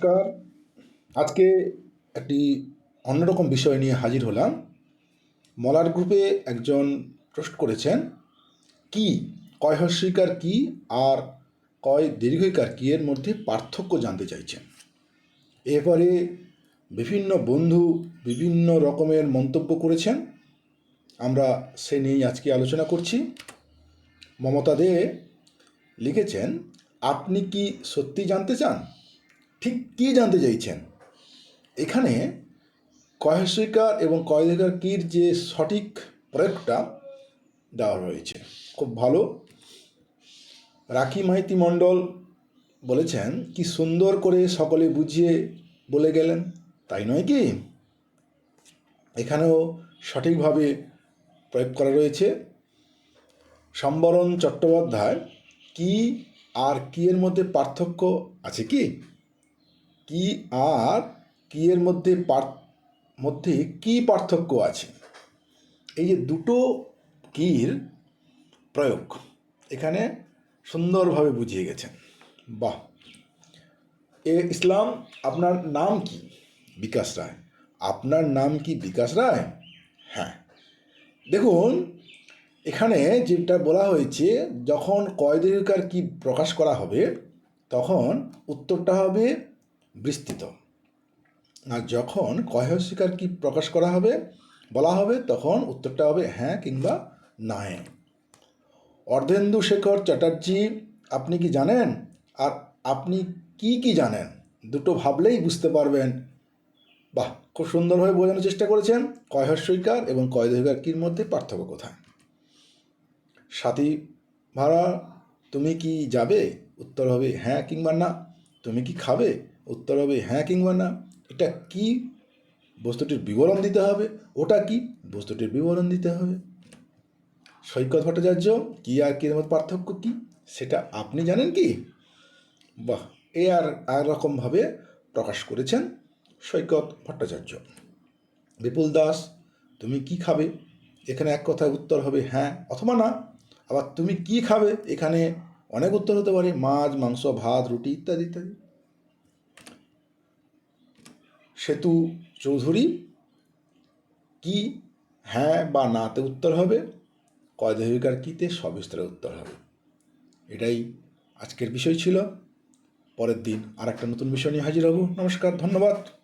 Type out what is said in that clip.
নমস্কার। আজকে একটি অন্যরকম বিষয় নিয়ে হাজির হলাম। মলার গ্রুপে একজন পোস্ট করেছেন, কি, কয় হস্যিকার কি আর কয় দীর্ঘিকার কি এর মধ্যে পার্থক্য জানতে চাইছেন? এরপরে বিভিন্ন বন্ধু বিভিন্ন রকমের মন্তব্য করেছেন। আমরা সে নিয়েই আজকে আলোচনা করছি। মমতা দে লিখেছেন, আপনি কি সত্যি জানতে চান? কী জানতে চাইছেন? এখানে কয়স্বীকার এবং কয়দিকার কীর যে সঠিক প্রয়োগটা দেওয়া রয়েছে। খুব ভালো। রাখি মাইতি মণ্ডল বলেছেন, কি সুন্দর করে সকলে বুঝিয়ে বলে গেলেন, তাই নয় কি? এখানেও সঠিকভাবে প্রয়োগ করা রয়েছে। সম্বরণ চট্টোপাধ্যায়, কি আর কি এর মধ্যে পার্থক্য আছে কি? কি আর, কি এর মধ্যে মধ্যে কি পার্থক্য আছে? এই যে দুটো কির প্রয়োগ, এখানে সুন্দরভাবে বুঝিয়ে গেছেন। বাহ! এ ইসলাম, আপনার নাম কি? বিকাশ রায়। আপনার নাম কি বিকাশ রায়? হ্যাঁ। দেখুন, এখানে যেটা বলা হয়েছে, যখন কয়দিকার কি প্রকাশ করা হবে, তখন উত্তরটা হবে বিস্তৃত। আর যখন কয়স্বীকার কি প্রকাশ করা হবে, বলা হবে, তখন উত্তরটা হবে হ্যাঁ কিংবা নয়। অর্ধেন্দু শেখর চ্যাটার্জি, আপনি কি জানেন? আর আপনি কি কি জানেন? দুটো ভাবলেই বুঝতে পারবেন। বাহ, খুব সুন্দরভাবে বোঝানোর চেষ্টা করেছেন কয়হস্যইকার এবং কয়দহিকার কির মধ্যে পার্থক্য কোথায়? সাথী ভাড়া, তুমি কি যাবে? উত্তর হবে হ্যাঁ কিংবা না। তুমি কি খাবে? উত্তর হবে হ্যাঁ কিংবা না। এটা কি? বস্তুটির বিবরণ দিতে হবে। ওটা কি? বস্তুটির বিবরণ দিতে হবে। সৈকত ভট্টাচার্য, কি আর কি মধ্যে পার্থক্য কি? সেটা আপনি জানেন কি? বাহ, এ আর আর রকমভাবে প্রকাশ করেছেন সৈকত ভট্টাচার্য। বিপুল দাস, তুমি কি খাবে? এখানে এক কথায় উত্তর হবে হ্যাঁ অথবা না। আবার তুমি কি খাবে? এখানে অনেক উত্তর হতে পারে, মাছ, মাংস, ভাত, রুটি, ইত্যাদি ইত্যাদি। সেতু চৌধুরী কি হ্যাঁ বা নাতে উত্তর হবে? কয়দহিকার কিতে সবিস্তারে উত্তর হবে। এটাই আজকের বিষয় ছিল। পরের দিন আর একটা নতুন বিষয় নিয়ে হাজির হব। নমস্কার, ধন্যবাদ।